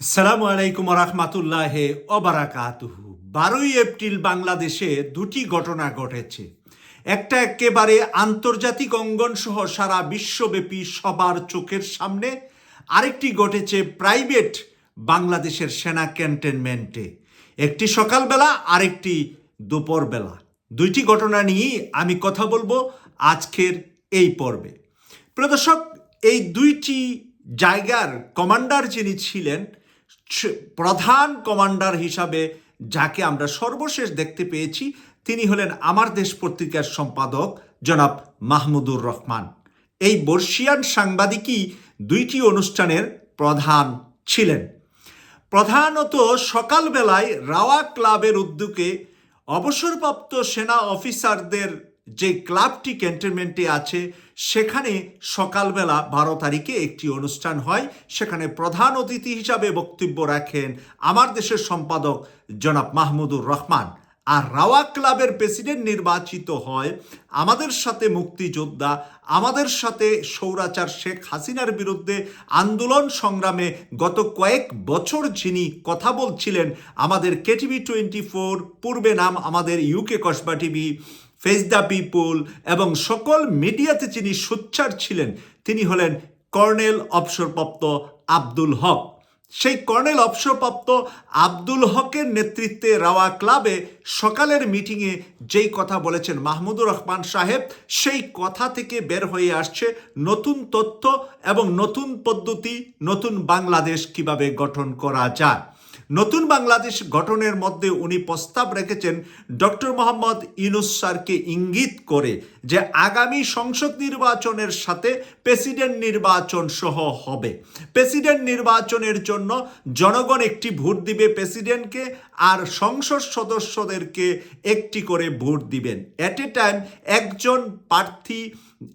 সালামু আলাইকুম রহমাতুল্লাহ অবারাকাতুহু বারোই এপ্রিল বাংলাদেশে দুটি ঘটনা ঘটেছে। একটা একেবারে আন্তর্জাতিক অঙ্গন সহ সারা বিশ্বব্যাপী সবার চোখের সামনে। আরেকটি ঘটেছে প্রাইভেট বাংলাদেশের সেনা ক্যান্টনমেন্টে। একটি সকালবেলা, আরেকটি দুপুরবেলা। দুইটি ঘটনা নিয়েই আমি কথা বলব আজকের এই পর্বে। প্রদর্শক এই দুইটি জায়গার কমান্ডার যিনি ছিলেন প্রধান কমান্ডার হিসাবে যাকে আমরা সর্বশেষ দেখতে পেয়েছি, তিনি হলেন আমার দেশ পত্রিকার সম্পাদক জনাব মাহমুদুর রহমান। এই বর্ষিয়ান সাংবাদিকই দুইটি অনুষ্ঠানের প্রধান ছিলেন। প্রধানত সকালবেলায় রাওয়া ক্লাবের উদ্যোগে অবসরপ্রাপ্ত সেনা অফিসারদের যে ক্লাবটি ক্যান্টনমেন্টে আছে, সেখানে সকালবেলা বারো তারিখে একটি অনুষ্ঠান হয়। সেখানে প্রধান অতিথি হিসাবে বক্তব্য রাখেন আমার দেশের সম্পাদক জনাব মাহমুদুর রহমান। আর রাওয়া ক্লাবের প্রেসিডেন্ট নির্বাচিত হয় আমাদের সাথে মুক্তিযোদ্ধা, আমাদের সাথে সৌরাচার শেখ হাসিনার বিরুদ্ধে আন্দোলন সংগ্রামে গত কয়েক বছর যিনি কথা বলছিলেন, আমাদের কেটিভি টোয়েন্টি ফোর, পূর্বে নাম আমাদের UK Kasba TV face the people এবং সকল মিডিয়াতে যিনি সোচ্চার ছিলেন, তিনি হলেন কর্নেল অবসরপ্রাপ্ত আব্দুল হক। সেই কর্নেল অবসরপ্রাপ্ত আব্দুল হকের নেতৃত্বে রাওয়া ক্লাবে সকালের মিটিংয়ে যেই কথা বলেছেন মাহমুদুর রহমান সাহেব, সেই কথা থেকে বের হয়ে আসছে নতুন তথ্য এবং নতুন পদ্ধতি, নতুন বাংলাদেশ কীভাবে গঠন করা যায়। নতুন বাংলাদেশ গঠনের মধ্যে উনি প্রস্তাব রেখেছেন ডক্টর মোহাম্মদ ইউনুস স্যারকে ইঙ্গিত করে যে আগামী সংসদ নির্বাচনের সাথে প্রেসিডেন্ট নির্বাচন সহ হবে। প্রেসিডেন্ট নির্বাচনের জন্য জনগণ একটি ভোট দিবে প্রেসিডেন্টকে আর সংসদ সদস্যদেরকে একটি করে ভোট দিবেন। এট এ টাইম একজন প্রার্থী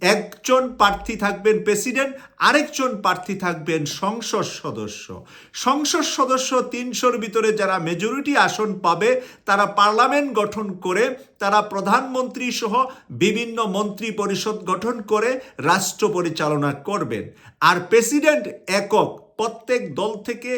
একজন প্রার্থী থাকবেন প্রেসিডেন্ট, আরেকজন প্রার্থী থাকবেন সংসদ সদস্য। সংসদ সদস্য তিনশোর ভিতরে যারা মেজরিটি আসন পাবে, তারা পার্লামেন্ট গঠন করে, তারা প্রধানমন্ত্রী সহ বিভিন্ন মন্ত্রী পরিষদ গঠন করে রাষ্ট্র পরিচালনা করবেন। আর প্রেসিডেন্ট একক প্রত্যেক দল থেকে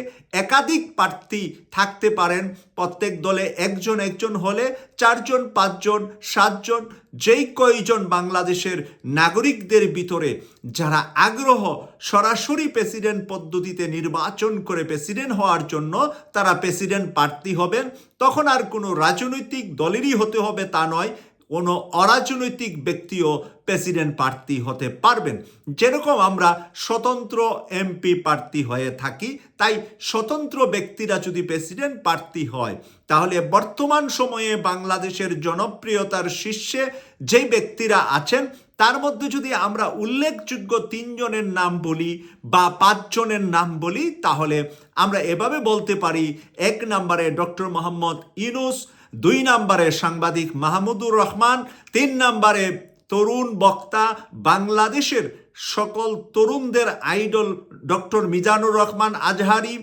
একাধিক প্রার্থী থাকতে পারেন। প্রত্যেক দলে একজন একজন হলে চারজন, পাঁচজন, সাতজন, যেই কয়জন বাংলাদেশের নাগরিকদের ভিতরে যারা আগ্রহ সরাসরি প্রেসিডেন্ট পদ্ধতিতে নির্বাচন করে প্রেসিডেন্ট হওয়ার জন্য তারা প্রেসিডেন্ট প্রার্থী হবেন। তখন আর কোনো রাজনৈতিক দলেরই হতে হবে তা নয়। কোনো অরাজনৈতিক ব্যক্তিও প্রেসিডেন্ট প্রার্থী হতে পারবেন। যেরকম আমরা স্বতন্ত্র এমপি প্রার্থী হয়ে থাকি, তাই স্বতন্ত্র ব্যক্তিরা যদি প্রেসিডেন্ট প্রার্থী হয়, তাহলে বর্তমান সময়ে বাংলাদেশের জনপ্রিয়তার শীর্ষে যেই ব্যক্তিরা আছেন, তার মধ্যে যদি আমরা উল্লেখযোগ্য তিনজনের নাম বলি বা পাঁচজনের নাম বলি, তাহলে আমরা এভাবে বলতে পারি, এক নম্বরে ডক্টর মোহাম্মদ ইনুস দুই নম্বরে সাংবাদিক মাহমুদুর রহমান, তিন নম্বরে তরুণ বক্তা বাংলাদেশের সকল তরুণদের আইডল ডক্টর মিজানুর রহমান আজহারি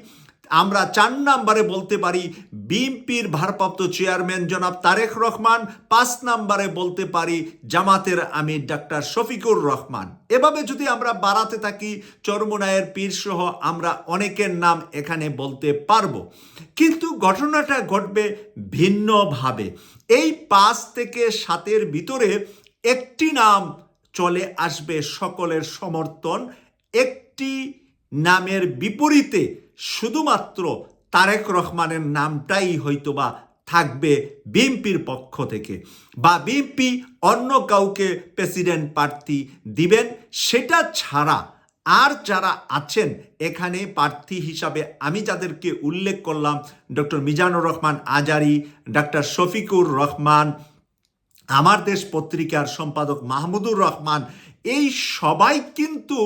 আমরা চার নাম্বারে বলতে পারি বিএনপির ভারপ্রাপ্ত চেয়ারম্যান জনাব তারেক রহমান, পাঁচ নাম্বারে বলতে পারি জামাতের আমির ডাক্তার শফিকুর রহমান। এভাবে যদি আমরা বাড়াতে থাকি, চরমুনায়ের পীর সহ আমরা অনেকের নাম এখানে বলতে পারব। কিন্তু ঘটনাটা ঘটবে ভিন্নভাবে। এই পাঁচ থেকে সাতের ভিতরে একটি নাম চলে আসবে সকলের সমর্থন, একটি নামের বিপরীতে শুধুমাত্র তারেক রহমানের নামটাই হয়তোবা থাকবে বিএনপির পক্ষ থেকে বা বিএনপি অন্য কাউকে প্রেসিডেন্ট প্রার্থী দিবেন, সেটা ছাড়া আর যারা আছেন এখানে প্রার্থী হিসাবে আমি যাদেরকে উল্লেখ করলাম, ডক্টর মিজানুর রহমান আজারি, ডক্টর শফিকুর রহমান, আমার দেশ পত্রিকার সম্পাদক মাহমুদুর রহমান, এই সবাই কিন্তু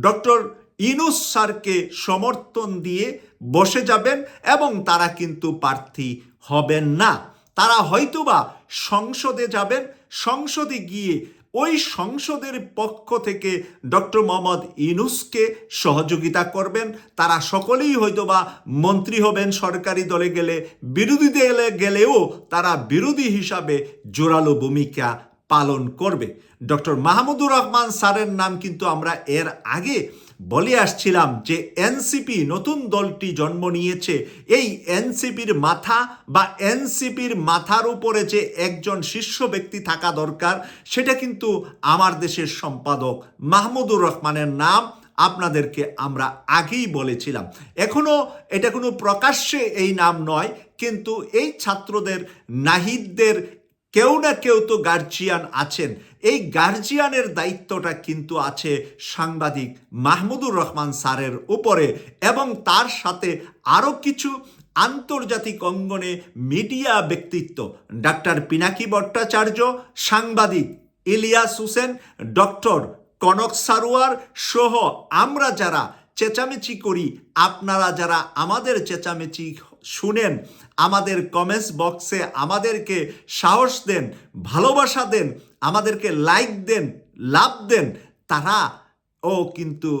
ডক্টর ইনুস স্যারকে সমর্থন দিয়ে বসে যাবেন এবং তারা কিন্তু প্রার্থী হবেন না। তারা হয়তোবা সংসদে যাবেন, সংসদে গিয়ে ওই সংসদের পক্ষ থেকে ডক্টর মোহাম্মদ ইনুসকে সহযোগিতা করবেন। তারা সকলেই হয়তোবা মন্ত্রী হবেন সরকারি দলে গেলে বিরোধী দলে গেলেও তারা বিরোধী হিসাবে জোরালো ভূমিকা পালন করবে। ডক্টর মাহমুদুর রহমান স্যারের নাম কিন্তু আমরা এর আগে বলে আসছিলাম যে এনসিপি নতুন দলটি জন্ম নিয়েছে। এই এনসিপির মাথা বা এনসিপির মাথার উপরে যে একজন শীর্ষ ব্যক্তি থাকা দরকার, সেটা কিন্তু আমার দেশের সম্পাদক মাহমুদুর রহমানের নাম আপনাদেরকে আমরা আগেই বলেছিলাম। এখনও এটা কোনো প্রকাশ্যে এই নাম নয়, কিন্তু এই ছাত্রদের, নাহিদদের কেউ না কেউ তো গার্জিয়ান আছেন। এই গার্জিয়ানের দায়িত্বটা কিন্তু আছে সাংবাদিক মাহমুদুর রহমান স্যারের উপরে এবং তার সাথে আরও কিছু আন্তর্জাতিক অঙ্গনে মিডিয়া ব্যক্তিত্ব। ডাক্তার পিনাকি ভট্টাচার্য, সাংবাদিক ইলিয়াস হোসেন, ডক্টর কনক সারোয়ার সহ আমরা যারা চেঁচামেচি করি, আপনারা যারা আমাদের চেঁচামেচি শুনেন আমাদের কমেন্টস বক্সে আমাদেরকে সাহস দেন, ভালোবাসা দেন, আমাদেরকে লাইক দেন, লাভ দেন, তারা ও কিন্তু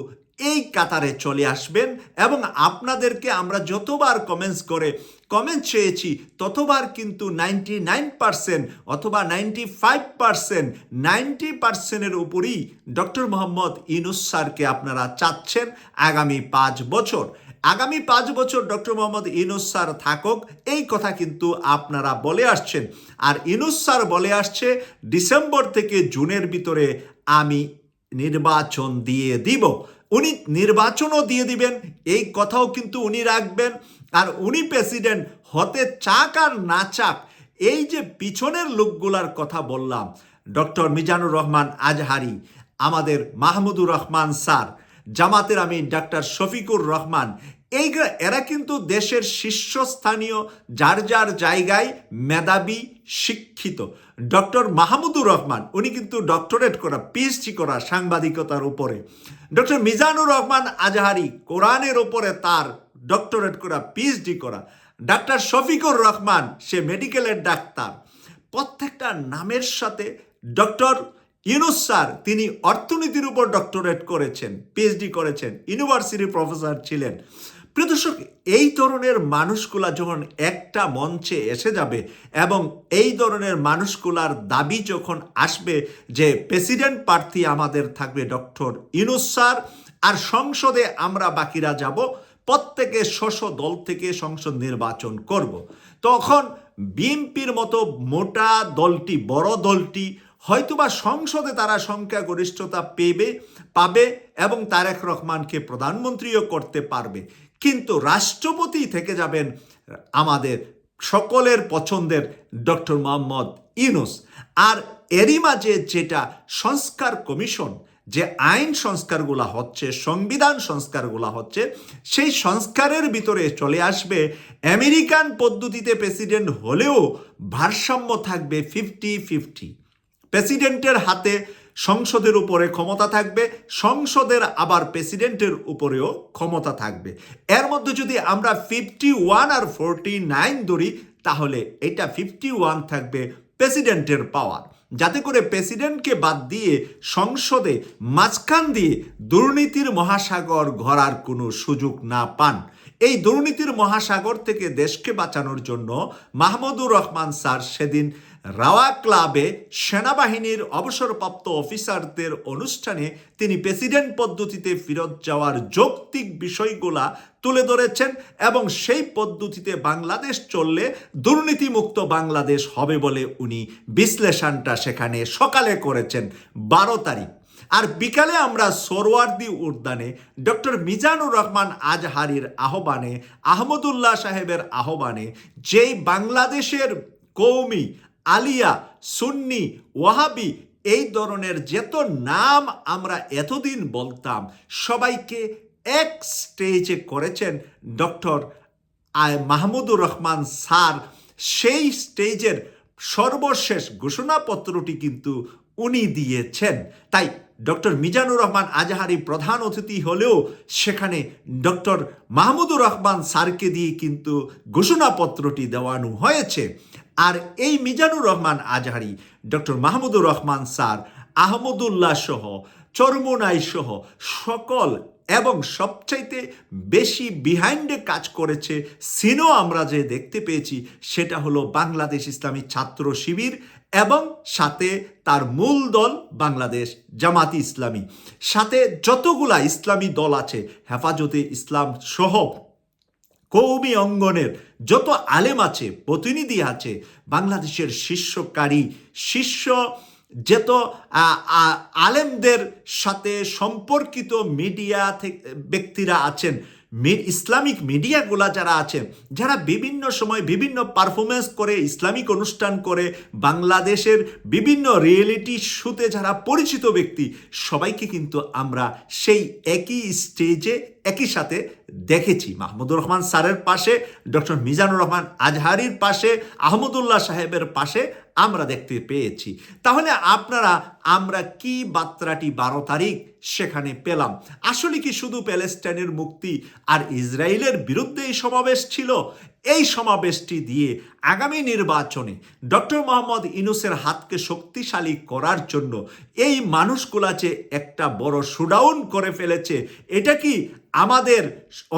এই কাতারে চলে আসবেন এবং আপনাদেরকে আমরা যতবার কমেন্টস করে কমেন্ট চেয়েছি, ততবার কিন্তু নাইনটি নাইন পার্সেন্ট অথবা নাইনটি ফাইভ পার্সেন্ট নাইনটি পার্সেন্টের উপরই ডক্টর মোহাম্মদ ইনুস স্যারকে আপনারা চাচ্ছেন আগামী পাঁচ বছর। আগামী পাঁচ বছর ডক্টর মোহাম্মদ ইনুস স্যার থাকুক, এই কথা কিন্তু আপনারা বলে আসছেন। আর ইনুস স্যার বলে আসছে, ডিসেম্বর থেকে জুনের ভিতরে আমি নির্বাচন দিয়ে দিব। উনি নির্বাচনও দিয়ে দিবেন, এই কথাও কিন্তু উনি রাখবেন। আর উনি প্রেসিডেন্ট হতে চাক আর না চাক, এই যে পিছনের লোকগুলার কথা বললাম, ডক্টর মিজানুর রহমান আজহারি, আমাদের মাহমুদুর রহমান স্যার জামাতের আমি ডাক্তার শফিকুর রহমান। এই এরা কিন্তু দেশের শীর্ষস্থানীয়, যার যার জায়গায় মেধাবী, শিক্ষিত। ডক্টর মাহমুদুর রহমান, উনি কিন্তু ডক্টরেট করা পিএইচডি করা সাংবাদিকতার উপরে। ডক্টর মিজানুর রহমান আজহারি, কোরআনের ওপরে তার ডক্টরেট করা পিএইচডি করা। ডাক্তার শফিকুর রহমান, সে মেডিকেলের ডাক্তার। প্রত্যেকটা নামের সাথে ডক্টর ইউনুস স্যার, তিনি অর্থনীতির উপর ডক্টরেট করেছেন পিএইচডি করেছেন ইউনিভার্সিটি প্রফেসর ছিলেন। প্রিয় দর্শক, এই ধরনের মানুষগুলা যখন একটা মঞ্চে এসে যাবে এবং এই ধরনের মানুষগুলার দাবি যখন আসবে যে প্রেসিডেন্ট প্রার্থী আমাদের থাকবে ডক্টর ইউনুস স্যার, আর সংসদে আমরা বাকিরা যাব, প্রত্যেকে শস্য দল থেকে সংসদ নির্বাচন করব। তখন বিএনপির মতো মোটা দলটি, বড় দলটি হয়তোবা সংসদে তারা সংখ্যাগরিষ্ঠতা পেবে, পাবে এবং তারেক রহমানকে প্রধানমন্ত্রীও করতে পারবে। কিন্তু রাষ্ট্রপতি থেকে যাবেন আমাদের সকলের পছন্দের ডক্টর মোহাম্মদ ইউনুস। আর এরই মাঝে যেটা সংস্কার কমিশন, যে আইন সংস্কারগুলা হচ্ছে, সংবিধান সংস্কারগুলা হচ্ছে, সেই সংস্কারের ভিতরে চলে আসবে আমেরিকান পদ্ধতিতে প্রেসিডেন্ট হলেও ভারসাম্য থাকবে ফিফটি ফিফটি। প্রেসিডেন্টের হাতে সংসদের উপরে ক্ষমতা থাকবে, সংসদের আবার প্রেসিডেন্টের উপরেও ক্ষমতা থাকবে। এর মধ্যে যদি আমরা ফিফটি ওয়ান আর ফোরটি নাইন ধরি, তাহলে এটা ফিফটি ওয়ান থাকবে প্রেসিডেন্টের পাওয়ার। যাতে করে প্রেসিডেন্টকে বাদ দিয়ে সংসদে মাঝখান দিয়ে দুর্নীতির মহাসাগর ঘরার কোনো সুযোগ না পান। এই দুর্নীতির মহাসাগর থেকে দেশকে বাঁচানোর জন্য মাহমুদুর রহমান স্যার সেদিন রাওয়া ক্লাবে সেনাবাহিনীর অবসরপ্রাপ্ত অফিসারদের অনুষ্ঠানে তিনি প্রেসিডেন্ট পদ্ধতিতে ফেরত যাওয়ার যৌক্তিক বিষয়গুলা তুলে ধরেছেন এবং সেই পদ্ধতিতে বাংলাদেশ চললে দুর্নীতিমুক্ত বাংলাদেশ হবে বলে উনি বিশ্লেষণটা সেখানে সকালে করেছেন বারো তারিখ। আর বিকালে আমরা সোরওয়ার্দি উদ্যানে ডক্টর মিজানুর রহমান আজহারির আহ্বানে, আহমদুল্লাহ সাহেবের আহ্বানে যেই বাংলাদেশের কৌমি আলিয়া, সুন্নি, ওয়াহাবি এই ধরনের যত নাম আমরা এতদিন বলতাম, সবাইকে এক স্টেজে করেছেন ডক্টর মাহমুদুর রহমান স্যার। সেই স্টেজের সর্বশেষ ঘোষণাপত্রটি কিন্তু উনি দিয়েছেন। তাই ডক্টর মিজানুর রহমান আজহারি প্রধান অতিথি হলেও সেখানে ডক্টর মাহমুদুর রহমান স্যারকে দিয়ে কিন্তু ঘোষণাপত্রটি দেওয়ানো হয়েছে। আর এই মিজানুর রহমান আজহারি, ডক্টর মাহমুদুর রহমান স্যার, আহমদুল্লাহ সহ, চরমোনাই সহ, সকল এবং সবচাইতে বেশি বিহাইন্ডে কাজ করেছে সিনো আমরা যে দেখতে পেয়েছি, সেটা হলো বাংলাদেশ ইসলামী ছাত্র শিবির এবং সাথে তার মূল দল বাংলাদেশ জামাতি ইসলামী। সাথে যতগুলা ইসলামী দল আছে, হেফাজতে ইসলাম সহ কৌমি অঙ্গনের যত আলেম আছে, প্রতিনিধি আছে, বাংলাদেশের শীর্ষকারী, শীর্ষ যত আলেমদের সাথে সম্পর্কিত মিডিয়া থেকে ব্যক্তিরা আছেন ইসলামিক মিডিয়াগুলা যারা আছেন যারা বিভিন্ন সময় বিভিন্ন পারফরমেন্স করে, ইসলামিক অনুষ্ঠান করে, বাংলাদেশের বিভিন্ন রিয়েলিটি শোতে যারা পরিচিত ব্যক্তি, সবাইকে কিন্তু আমরা সেই একই স্টেজে একই সাথে দেখেছি। মাহমুদুর রহমান স্যারের পাশে, ডক্টর মিজানুর রহমান আজহারির পাশে, আহমদুল্লাহ সাহেবের পাশে আমরা দেখতে পেয়েছি। তাহলে আপনারা, আমরা কি বার্তাটি বারো তারিখ সেখানে পেলাম? আসলে কি শুধু প্যালেস্টাইনের মুক্তি আর ইসরায়েলের বিরুদ্ধে এই সমাবেশ ছিল? এই সমাবেশটি দিয়ে আগামী নির্বাচনে ডক্টর মোহাম্মদ ইনুসের হাতকে শক্তিশালী করার জন্য এই মানুষগুলা যে একটা বড় শুডাউন করে ফেলেছে, এটা কি আমাদের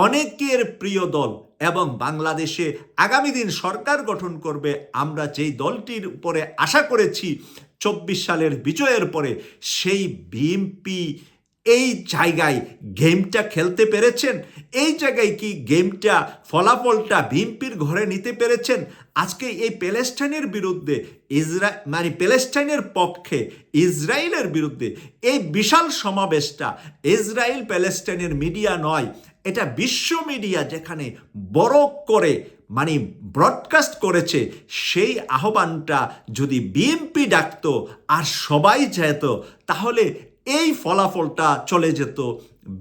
অনেকের প্রিয় দল এবং বাংলাদেশে আগামী দিন সরকার গঠন করবে? আমরা যেই দলটির উপরে আশা করেছি, চব্বিশ সালের বিজয়ের পরে সেই বিএমপি এই জায়গায় গেমটা খেলতে পেরেছেন? এই জায়গায় কি গেমটা, ফলাফলটা বিএনপির ঘরে নিতে পেরেছেন? আজকে এই প্যালেস্টাইনের বিরুদ্ধে, ইসরা মানে প্যালেস্টাইনের পক্ষে ইসরায়েলের বিরুদ্ধে এই বিশাল সমাবেশটা ইসরায়েল প্যালেস্টাইনের মিডিয়া নয়, এটা বিশ্ব মিডিয়া যেখানে বড় করে মানে ব্রডকাস্ট করেছে, সেই আহ্বানটা যদি বিএমপি ডাকতো আর সবাই যেত তাহলে এই ফলাফলটা চলে যেত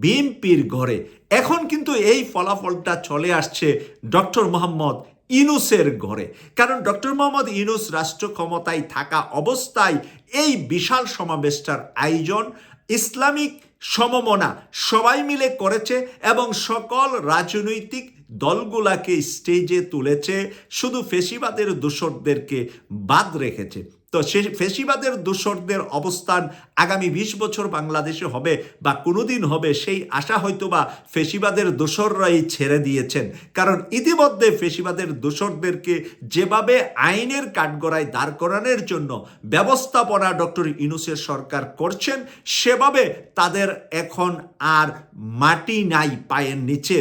বিএনপির ঘরে। এখন কিন্তু এই ফলাফলটা চলে আসছে ডক্টর মোহাম্মদ ইনুসের ঘরে। কারণ ডক্টর মোহাম্মদ ইনুস রাষ্ট্র ক্ষমতায় থাকা অবস্থায় এই বিশাল সমাবেশটার আয়োজন, ইসলামিক সমমনা সবাই মিলে করেছে এবং সকল রাজনৈতিক দলগুলাকে স্টেজে তুলেছে, শুধু ফেসিবাদের দোসরদেরকে বাদ রেখেছে। তো সে ফেসিবাদের দোসরদের অবস্থান আগামী বিশ বছর বাংলাদেশে হবে বা কোনোদিন হবে, সেই আশা হয়তো বা ফেসিবাদের দোসররাই ছেড়ে দিয়েছেন। কারণ ইতিমধ্যে ফেসিবাদের দোসরদেরকে যেভাবে আইনের কাঠগড়ায় দাঁড় করানোর জন্য ব্যবস্থাপনা ডক্টর ইনুসের সরকার করছেন, সেভাবে তাদের এখন আর মাটি নাই পায়ের নিচে।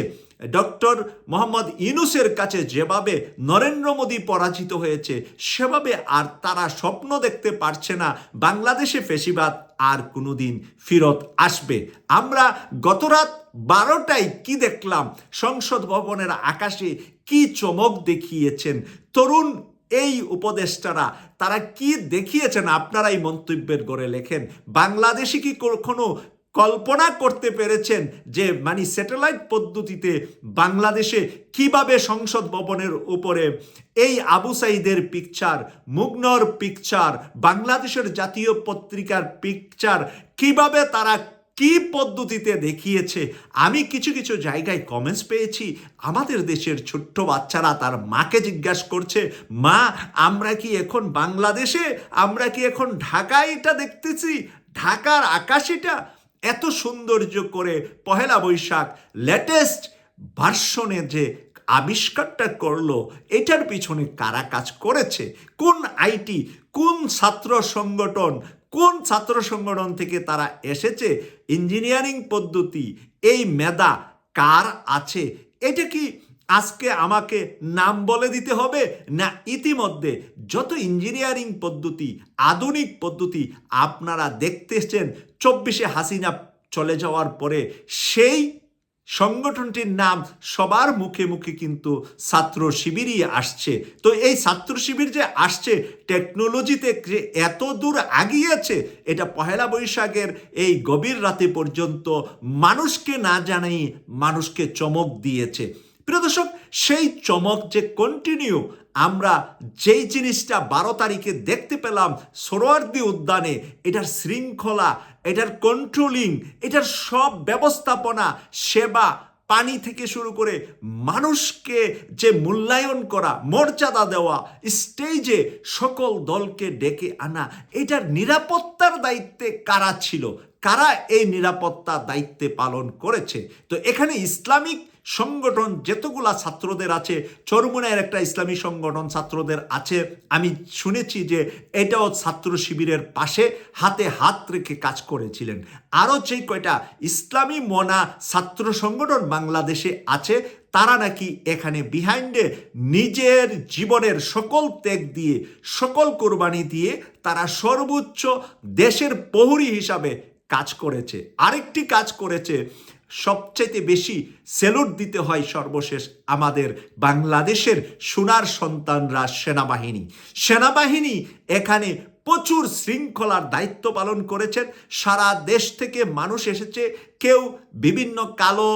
ডক্টর মোহাম্মদ ইনুসের কাছে যেভাবে নরেন্দ্র মোদী পরাজিত হয়েছে, সেভাবে আর তারা স্বপ্ন দেখতে পারছে না। বাংলাদেশে ফেসিবাদ আর কোনোদিন ফিরত আসবে। আমরা গতরাত বারোটায় কি দেখলাম? সংসদ ভবনের আকাশে কি চমক দেখিয়েছেন? তরুণ এই উপদেষ্টারা, তারা কি দেখিয়েছেন? আপনারাই মন্তব্যের করে লেখেন। বাংলাদেশে কি কখনো কল্পনা করতে পেরেছেন যে মানে স্যাটেলাইট পদ্ধতিতে বাংলাদেশে কীভাবে সংসদ ভবনের উপরে এই আবু সাইদের পিকচার মুগ্নর পিকচার বাংলাদেশের জাতীয় পত্রিকার পিকচার কীভাবে তারা কি পদ্ধতিতে দেখিয়েছে, আমি কিছু কিছু জায়গায় কমেন্টস পেয়েছি। আমাদের দেশের ছোট্ট বাচ্চারা তার মাকে জিজ্ঞাসা করছে, মা, আমরা কি এখন বাংলাদেশে? আমরা কি এখন ঢাকায় এটা দেখতেছি? ঢাকার আকাশিটা এত সৌন্দর্য করে পহেলা বৈশাখ লেটেস্ট ভার্সনে যে আবিষ্কারটা করল, এটার পিছনে কারা কাজ করেছে? কোন আইটি, কোন ছাত্র সংগঠন, কোন ছাত্র সংগঠন থেকে তারা এসেছে? ইঞ্জিনিয়ারিং পদ্ধতি, এই মেধা কার আছে? এটা কি আজকে আমাকে নাম বলে দিতে হবে? না, ইতিমধ্যে যত ইঞ্জিনিয়ারিং পদ্ধতি, আধুনিক পদ্ধতি আপনারা দেখতে দেখতেছেন চব্বিশে হাসিনা চলে যাওয়ার পরে সেই সংগঠনটির নাম সবার মুখে মুখে কিন্তু ছাত্র শিবিরই আসছে। তো এই ছাত্র শিবির যে আসছে, টেকনোলজিতে যে এত দূর আগিয়েছে, এটা পহেলা বৈশাখের এই গভীর রাতে পর্যন্ত মানুষকে না জানাই মানুষকে চমক দিয়েছে। প্রিয় দর্শক, সেই চমক যে কন্টিনিউ আমরা যেই জিনিসটা বারো তারিখে দেখতে পেলাম সোরোয়ার্দি উদ্যানে, এটার শৃঙ্খলা, এটার কন্ট্রোলিং এটার সব ব্যবস্থাপনা, সেবা, পানি থেকে শুরু করে মানুষকে যে মূল্যায়ন করা, মর্যাদা দেওয়া স্টেজে সকল দলকে ডেকে আনা, এটার নিরাপত্তার দায়িত্বে কারা ছিল? কারা এই নিরাপত্তা দায়িত্বে পালন করেছে? তো এখানে ইসলামিক সংগঠন যেতগুলা ছাত্রদের আছে চরমুনায়ের একটা ইসলামী সংগঠন ছাত্রদের আছে। আমি শুনেছি যে এটাও ছাত্র শিবিরের পাশে হাতে হাত রেখে কাজ করেছিলেন। আরও যে কয়টা ইসলামী মনা ছাত্র সংগঠন বাংলাদেশে আছে, তারা নাকি এখানে বিহাইন্ডে নিজের জীবনের সকল ত্যাগ দিয়ে, সকল কোরবানি দিয়ে তারা সর্বোচ্চ দেশের প্রহরী হিসাবে কাজ করেছে। আরেকটি কাজ করেছে সবচাইতে বেশি সেলুট দিতে হয় সর্বশেষ আমাদের বাংলাদেশের সোনার সন্তানরা সেনাবাহিনী। সেনাবাহিনী এখানে প্রচুর শৃঙ্খলার দায়িত্ব পালন করেছেন। সারা দেশ থেকে মানুষ এসেছে, কেউ বিভিন্ন কালো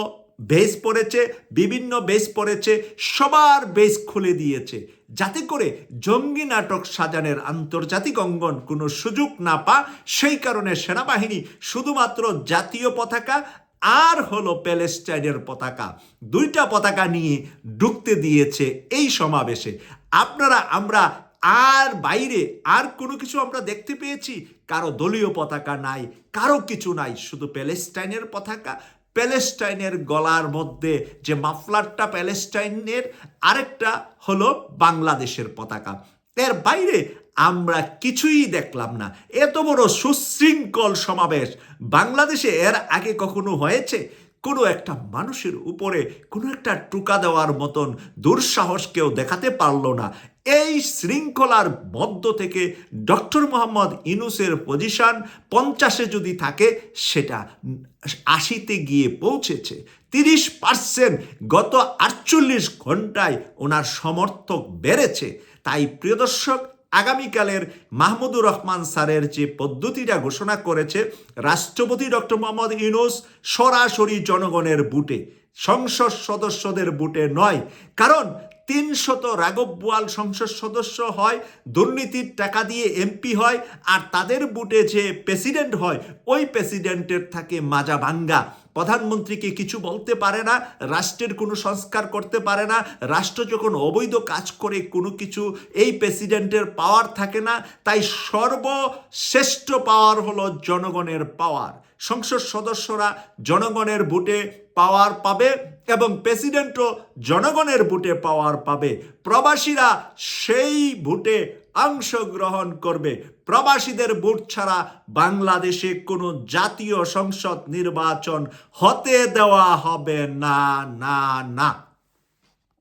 বেস পড়েছে বিভিন্ন বেস পড়েছে সবার বেস খুলে দিয়েছে। যাতে করে জঙ্গি নাটক সাজানের আন্তর্জাতিক অঙ্গন কোনো সুযোগ না পা সেই কারণে সেনাবাহিনী শুধুমাত্র জাতীয় পতাকা আর হলো প্যালেস্টাইনের পতাকা। দুইটা পতাকা নিয়ে ঢুকতে দিয়েছে এই সমাবেশে। আপনারা, আমরা আর বাইরে আর কোনো কিছু আমরা দেখতে পেয়েছি? কারও দলীয় পতাকা নাই, কারও কিছু নাই, শুধু প্যালেস্টাইনের পতাকা। প্যালেস্টাইনের গলার মধ্যে যে মাফলারটা প্যালেস্টাইনের, আরেকটা হলো বাংলাদেশের পতাকা। এর বাইরে আমরা কিছুই দেখলাম না। এত বড় সুশৃঙ্খল সমাবেশ বাংলাদেশে এর আগে কখনো হয়েছে? কোনো একটা মানুষের উপরে কোনো একটা টুকা দেওয়ার মতন দুঃসাহস কেউ দেখাতে পারল না। এই শৃঙ্খলার মধ্য থেকে ডক্টর মোহাম্মদ ইনুসের পজিশন পঞ্চাশে যদি থাকে, সেটা আশিতে গিয়ে পৌঁছেছে। তিরিশ পার্সেন্ট গত আটচল্লিশ ঘন্টায় ওনার সমর্থক বেড়েছে। তাই প্রিয় দর্শক আগামীকালের মাহমুদুর রহমান স্যারের যে পদ্ধতিটা ঘোষণা করেছে, রাষ্ট্রপতি ডক্টর মোহাম্মদ ইউনুস সরাসরি জনগণের বুটে, সংসদ সদস্যদের বুটে নয়, কারণ তিনশত রাঘব বোয়াল সংসদ সদস্য হয়, দুর্নীতির টাকা দিয়ে এমপি হয়, আর তাদের বুটে যে প্রেসিডেন্ট হয়, ওই প্রেসিডেন্টের থাকে মাজা ভাঙ্গা। প্রধানমন্ত্রীকে কিছু বলতে পারে না, রাষ্ট্রের কোনো সংস্কার করতে পারে না, রাষ্ট্র যখন অবৈধ কাজ করে কোনো কিছু, এই প্রেসিডেন্টের পাওয়ার থাকে না, তাই সর্বশ্রেষ্ঠ পাওয়ার হলো জনগণের পাওয়ার সংসদ সদস্যরা জনগণের ভোটে পাওয়ার পাবে এবং প্রেসিডেন্টও জনগণের ভোটে পাওয়ার পাবে। প্রবাসীরা সেই ভোটে অংশগ্রহণ করবে। প্রবাসীদের ভোট ছাড়া বাংলাদেশে কোনো জাতীয় সংসদ নির্বাচন হতে দেওয়া হবে না না না।